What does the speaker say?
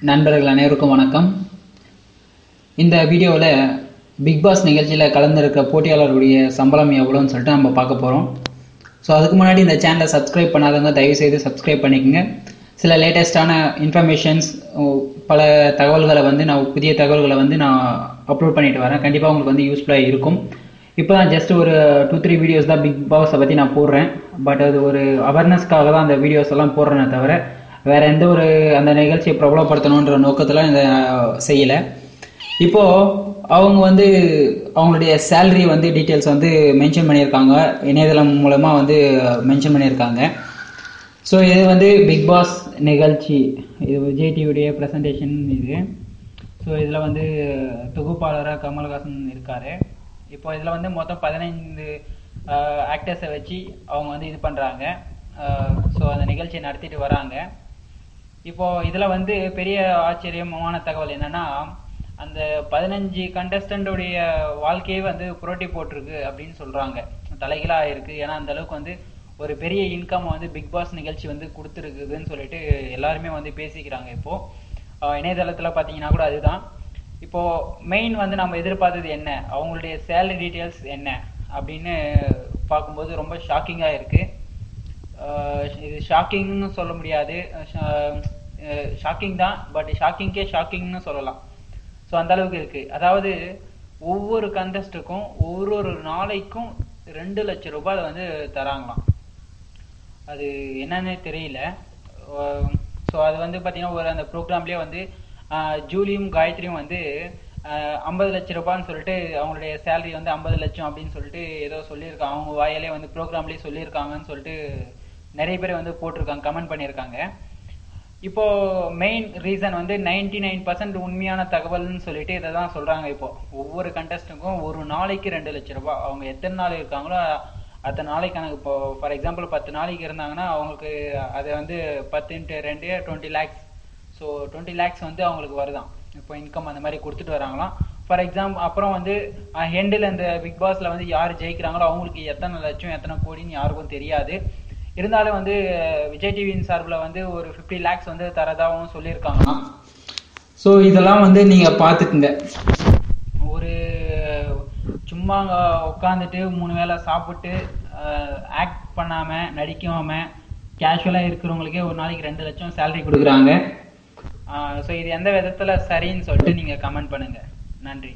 நண்பர்கள் அனைவருக்கும் வணக்கம். இந்த வீடியோவில் பிக் பாஸ் நிகழ்ச்சியில் கலந்துருக்க போட்டியாளருடைய சம்பளம் எவ்வளோன்னு சொல்லிட்டு நம்ம பார்க்க போகிறோம் ஸோ அதுக்கு முன்னாடி இந்த சேனலை சப்ஸ்கிரைப் பண்ணாதவங்க தயவுசெய்து சப்ஸ்கிரைப் பண்ணிக்கோங்க. சில லேட்டஸ்ட்டான இன்ஃபர்மேஷன்ஸ் பல தகவல்களை வந்து நான் புதிய தகவல்களை வந்து நான் அப்லோட் பண்ணிட்டு வரேன். கண்டிப்பாக உங்களுக்கு வந்து யூஸ்ஃபுல்லாக இருக்கும். இப்போ தான் ஜஸ்ட் ஒரு டூ த்ரீ வீடியோஸ் தான் பிக் பாஸை பற்றி நான் போடுறேன். பட் அது ஒரு அவேர்னஸ்க்காக தான் அந்த வீடியோஸ் எல்லாம் போடுறேனே தவிர வேற எந்த ஒரு அந்த நிகழ்ச்சியை பிரபலப்படுத்தணுன்ற நோக்கத்தில் இந்த செய்யலை. இப்போது அவங்க வந்து அவங்களுடைய சேலரி வந்து டீட்டெயில்ஸ் வந்து மென்ஷன் பண்ணியிருக்காங்க. இணையதளம் மூலமாக வந்து மென்ஷன் பண்ணியிருக்காங்க. ஸோ இது வந்து பிக் பாஸ் நிகழ்ச்சி. இது விஜய் டிவியுடைய ப்ரெசன்டேஷன் இது. ஸோ இதில் வந்து தொகுப்பாளராக கமல்ஹாசன் இருக்கார். இப்போ இதில் வந்து மொத்தம் பதினைந்து ஆக்டர்ஸை வச்சு அவங்க வந்து இது பண்ணுறாங்க ஸோ அந்த நிகழ்ச்சியை நடத்திட்டு வராங்க. இப்போ இதில் வந்து பெரிய ஆச்சரியமான தகவல் என்னன்னா அந்த பதினஞ்சு கண்டஸ்டன்டோடைய வாழ்க்கையே வந்து புரட்டி போட்டிருக்கு அப்படின்னு சொல்றாங்க. தலைகீழா இருக்கு. ஏன்னா அந்த அளவுக்கு வந்து ஒரு பெரிய இன்கம் வந்து பிக் பாஸ் நிகழ்ச்சி வந்து கொடுத்துருக்குதுன்னு சொல்லிட்டு எல்லாருமே வந்து பேசிக்கிறாங்க இப்போ. இணையதளத்துல பாத்தீங்கன்னா கூட அதுதான். இப்போ மெயின் வந்து நம்ம எதிர்பார்த்தது என்ன? அவங்களுடைய சேலரி டீட்டெயில்ஸ் என்ன? அப்படின்னு பார்க்கும்போது ரொம்ப ஷாக்கிங்காக இருக்குது இது ஷாக்கிங்னு சொல்ல முடியாது. ஷாக்கிங் தான் பட் ஷாக்கிங்கே ஷாக்கிங்னு சொல்லலாம். ஸோ அந்த அளவுக்கு இருக்கு. அதாவது ஒவ்வொரு கண்டஸ்டுக்கும் ஒரு ஒரு நாளைக்கும் ரெண்டு லட்சம் ரூபாய் வந்து தராங்களாம். அது என்னன்னு தெரியல. ஸோ அது வந்து பார்த்தீங்கன்னா ஒரு அந்த ப்ரோக்ராம்லேயே வந்து ஜூலியும் காயத்ரியும் வந்து ஐம்பது லட்சம் ரூபான்னு சொல்லிட்டு அவங்களுடைய சேலரி வந்து ஐம்பது லட்சம் அப்படின்னு சொல்லிட்டு ஏதோ சொல்லியிருக்காங்க அவங்க வாயிலே வந்து ப்ரோக்ராம்லேயே சொல்லியிருக்காங்கன்னு சொல்லிட்டு நிறைய பேர் வந்து போட்டிருக்காங்க கமெண்ட் பண்ணியிருக்காங்க. இப்போ மெயின் ரீசன் வந்து நைன்டி நைன் பர்சன்ட் உண்மையான தகவல்னு சொல்லிட்டு இதை தான் சொல்றாங்க இப்போ. ஒவ்வொரு கண்டஸ்டுக்கும் ஒரு நாளைக்கு ரெண்டு லட்சம் ரூபாய். அவங்க எத்தனை நாள் இருக்காங்களோ அத்தனை நாளைக்கு கணக்கு. இப்போ ஃபார் எக்ஸாம்பிள் பத்து நாளைக்கு இருந்தாங்கன்னா அவங்களுக்கு அது வந்து பத்து இன்ட்டு ரெண்டு twenty lakhs so twenty lakhs வந்து அவங்களுக்கு வருதான். இப்போ இன்கம் அந்த மாதிரி கொடுத்துட்டு வராங்களாம். ஃபார் எக்ஸாம்பிள் அப்புறம் வந்து ஹெண்டில் இந்த பிக் பாஸ்ல வந்து யார் ஜெயிக்கிறாங்களோ அவங்களுக்கு எத்தனை லட்சம் எத்தனை கோடின்னு யாருக்கும் தெரியாது. இருந்தாலும் வந்து விஜய் டிவியின் சார்பில் வந்து ஒரு ஃபிஃப்டி லேக்ஸ் வந்து தரதாகவும் சொல்லியிருக்காங்களாம் ஸோ இதெல்லாம் வந்து நீங்கள் பார்த்துக்குங்க. ஒரு சும்மா உட்காந்துட்டு மூணு வேளை சாப்பிட்டு ஆக்ட் பண்ணாமல் நடிக்காமல் கேஷுவலாக இருக்கிறவங்களுக்கே ஒரு நாளைக்கு ரெண்டு லட்சம் சேலரி கொடுக்குறாங்க. ஸோ இது எந்த விதத்தில் சரின்னு சொல்லிட்டு நீங்கள் கமெண்ட் பண்ணுங்கள் நன்றி.